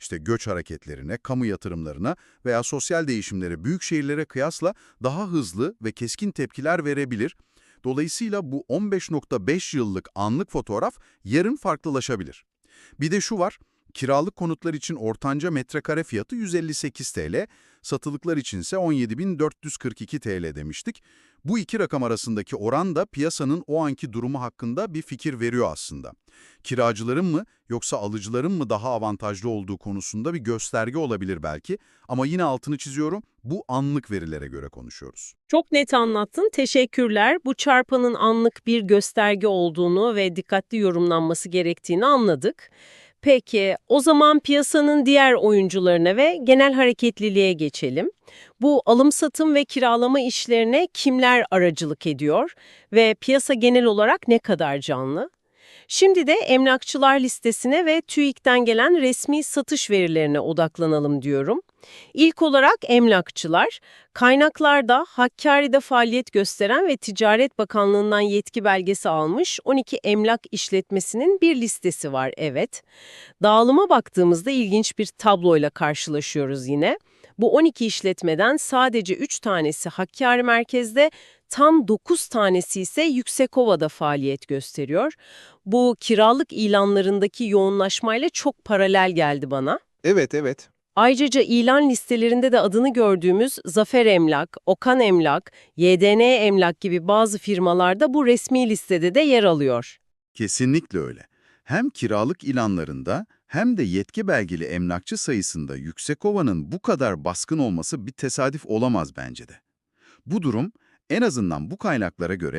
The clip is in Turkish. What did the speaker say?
İşte göç hareketlerine, kamu yatırımlarına veya sosyal değişimlere büyük şehirlere kıyasla daha hızlı ve keskin tepkiler verebilir. Dolayısıyla bu 15.5 yıllık anlık fotoğraf yarın farklılaşabilir. Bir de şu var, kiralık konutlar için ortanca metrekare fiyatı 158 TL, satılıklar içinse 17.442 TL demiştik. Bu iki rakam arasındaki oran da piyasanın o anki durumu hakkında bir fikir veriyor aslında. Kiracıların mı yoksa alıcıların mı daha avantajlı olduğu konusunda bir gösterge olabilir belki ama yine altını çiziyorum, bu anlık verilere göre konuşuyoruz. Çok net anlattın, teşekkürler. Bu çarpanın anlık bir gösterge olduğunu ve dikkatli yorumlanması gerektiğini anladık. Peki, o zaman piyasanın diğer oyuncularına ve genel hareketliliğe geçelim. Bu alım-satım ve kiralama işlerine kimler aracılık ediyor ve piyasa genel olarak ne kadar canlı? Şimdi de emlakçılar listesine ve TÜİK'ten gelen resmi satış verilerine odaklanalım diyorum. İlk olarak emlakçılar, kaynaklarda Hakkari'de faaliyet gösteren ve Ticaret Bakanlığı'ndan yetki belgesi almış 12 emlak işletmesinin bir listesi var, evet. Dağılıma baktığımızda ilginç bir tabloyla karşılaşıyoruz yine. Bu 12 işletmeden sadece 3 tanesi Hakkari merkezde, tam 9 tanesi ise Yüksekova'da faaliyet gösteriyor. Bu kiralık ilanlarındaki yoğunlaşmayla çok paralel geldi bana. Evet, evet. Ayrıca ilan listelerinde de adını gördüğümüz Zafer Emlak, Okan Emlak, YDN Emlak gibi bazı firmalarda bu resmi listede de yer alıyor. Kesinlikle öyle. Hem kiralık ilanlarında hem de yetki belgeli emlakçı sayısında Yüksekova'nın bu kadar baskın olması bir tesadüf olamaz bence de. Bu durum en azından bu kaynaklara göre